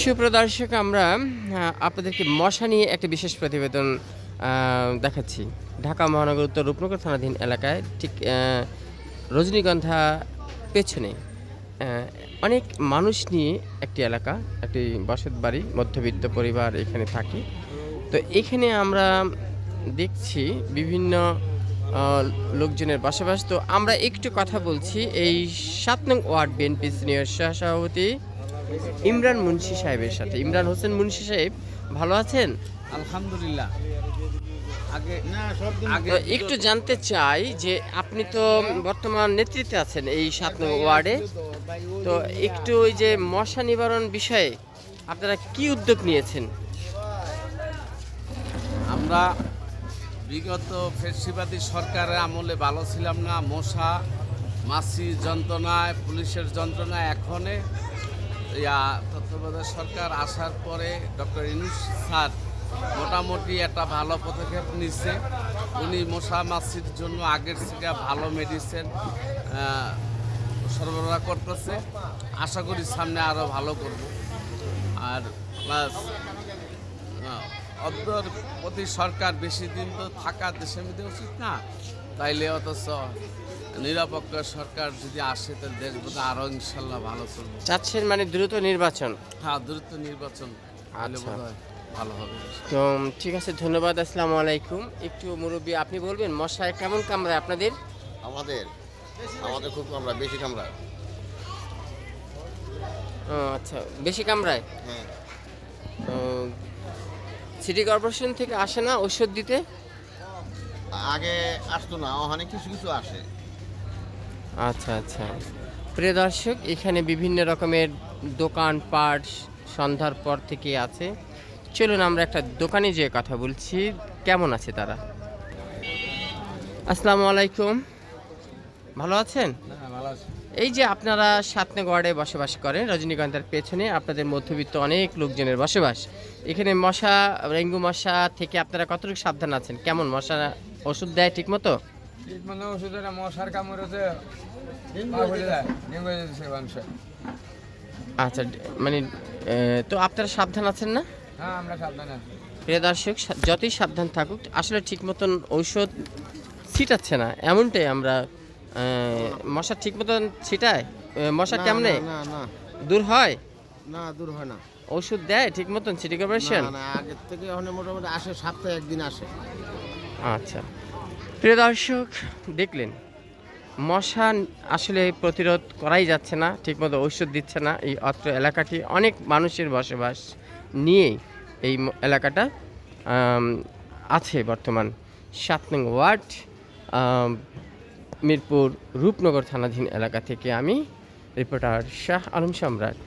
সুপ্রদর্শক, আমরা আপনাদেরকে মশা নিয়ে একটা বিশেষ প্রতিবেদন দেখাচ্ছি। ঢাকা মহানগর উত্তর রূপনগর থানাধীন এলাকায় ঠিক রজনীগন্ধা পেছনে অনেক মানুষ নিয়ে একটি এলাকা, একটি বসত বাড়ি, মধ্যবিত্ত পরিবার এখানে থাকে। তো এখানে আমরা দেখছি বিভিন্ন লোকজনের বসবাস। তো আমরা একটু কথা বলছি এই সাত নং ওয়ার্ড বিএনপি সিনিয়র সহসভাপতি ইমরান মুন্সি সাহেবের সাথে। ইমরান হোসেন মুন্সি সাহেব ভালো আছেন? আলহামদুলিল্লাহ। আগে না সব আগে তো একটু জানতে চাই যে আপনি তো বর্তমান নেতৃত্বে আছেন এই সাত ওয়ার্ডে। তো একটু ওই যে মশা নিবারণ বিষয়ে আপনারা কি উদ্যোগ নিয়েছেন? আমরা বিগত ফেসিবাদী সরকারের আমলে ভালো ছিলাম না মশা মাছি যন্ত্রণায় পুলিশের যন্ত্রণায় এখনে তত্ত্বাবধায়ক সরকার আসার পরে ডক্টর ইনুস স্যার মোটামুটি একটা ভালো পদক্ষেপ নিচ্ছে উনি মশা মাছির জন্য আগের থেকে ভালো মেডিসিন সরবরাহ করতেছে। আশা করি সামনে আরও ভালো করব। আর প্লাস অদ্যর প্রতি সরকার বেশি দিন তো থাকা দেশের মধ্যে উচিত না, তাইলে অথচ নিরপেক্ষ সরকার যদি আসে তাহলে দেশ বোধ আরও ইনশাল্লাহ ভালো চলবে। চাচ্ছেন মানে দ্রুত নির্বাচন? হ্যাঁ দ্রুত নির্বাচন হলে আচ্ছা। ভালো হবে। তো ঠিক আছে ধন্যবাদ আসসালামু আলাইকুম। একটু মুরব্বী আপনি বলবেন মশায় কেমন কামড়ায় আপনাদের? আমাদের আমাদের খুব কামড়া বেশি কামড়া ও, আচ্ছা বেশি কামড়ায়? হ্যাঁ। সিটি কর্পোরেশন থেকে আসে না ওষুধ দিতে? আগে আসতো না ওখানে কিছু কিছু আসে। আচ্ছা আচ্ছা। প্রিয় দর্শক এখানে বিভিন্ন রকমের দোকান পাট সন্ধ্যার পর থেকে আছে। চলুন আমরা একটা দোকানে যেয়ে কথা বলছি। কেমন আছে তারা? আসসালামু আলাইকুম। ভালো আছেন? এই যে আপনারা সাতনে ওয়ার্ডে বসবাস করেন রজনীকান্তের পেছনে আপনাদের মধ্যবিত্ত অনেক লোকজনের বসবাস। এখানে মশা ডেঙ্গু মশা থেকে আপনারা কতটুকু সাবধান আছেন? কেমন মশা ওষুধ দেয় ঠিক মতো মশার কামড়েতে আচ্ছা মানে তো আপনারা সাবধান আছেন না? হ্যাঁ আমরা সাবধানে আছি। প্রিয় দর্শক যতই সাবধান থাকুক আসলে ঠিক মতন ঔষধ ছিটাচ্ছে না এমনটাই আমরা মশা ঠিক মতন ছিটায় মশা কেমনে? না না দূর হয়? না দূর হয় না। ওষুধ দেয় ঠিক মতন সিটি কর্পোরেশন? না না আগের থেকে ওখানে মোটামুটি আসে সপ্তাহে একদিন আসে। আচ্ছা। প্রিয় দর্শক দেখলেন মশা আসলে প্রতিরোধ করাই যাচ্ছে না, ঠিকমতো ঔষধ দিচ্ছে না এই অত্র এলাকাটি। অনেক মানুষের বসবাস নিয়েই এই এলাকাটা আছে বর্তমান। সাত নং ওয়ার্ড মিরপুর রূপনগর থানাধীন এলাকা থেকে আমি রিপোর্টার শাহ আলম সম্রাট।